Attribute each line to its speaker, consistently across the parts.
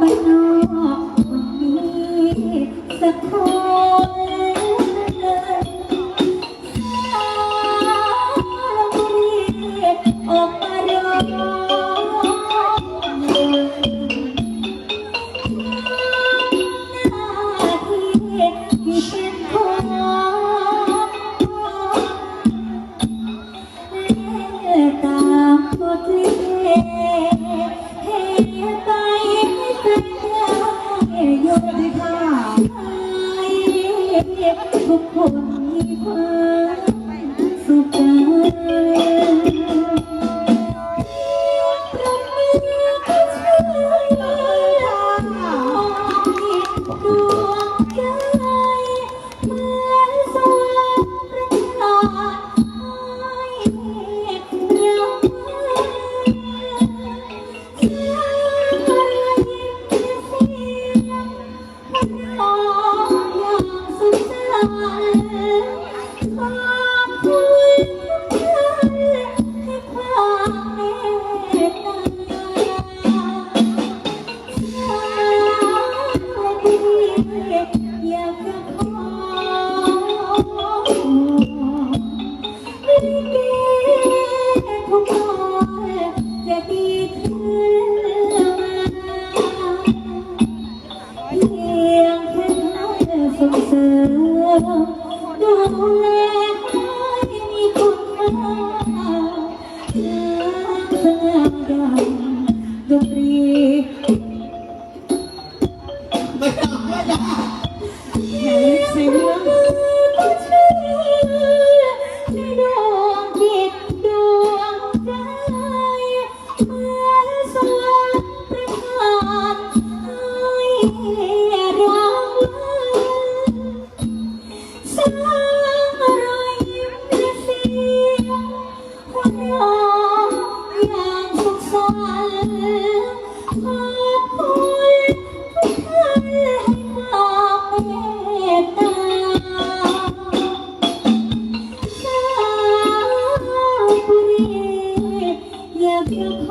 Speaker 1: บ้านนอกวันนี้สักคน สวัสดีค่ะทุกคนมีความ ทุกคนจะดีขึ้นเพียงแค่ส่งเสริมดูแลให้มีคุณค่าเพื่อเพื่อดังดนตรี
Speaker 2: ไม่ต้องไม่ได้อย่าลิปซิ
Speaker 1: สุขสันขอบคุณทุกท่านให้ความเมตตาสาวบุรีอยากจะข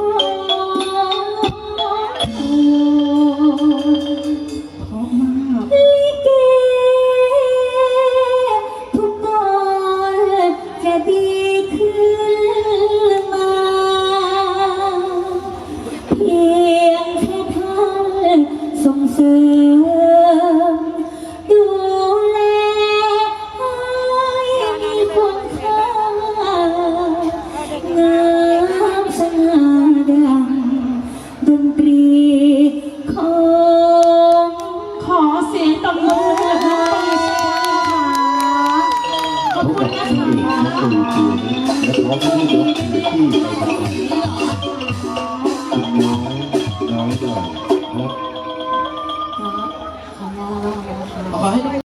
Speaker 2: บนะน
Speaker 3: เอก
Speaker 2: คะ
Speaker 3: นักดนตรีและพร้อมที่จะที่ไปทำงานคุณน้อยน้อยหน่อยและ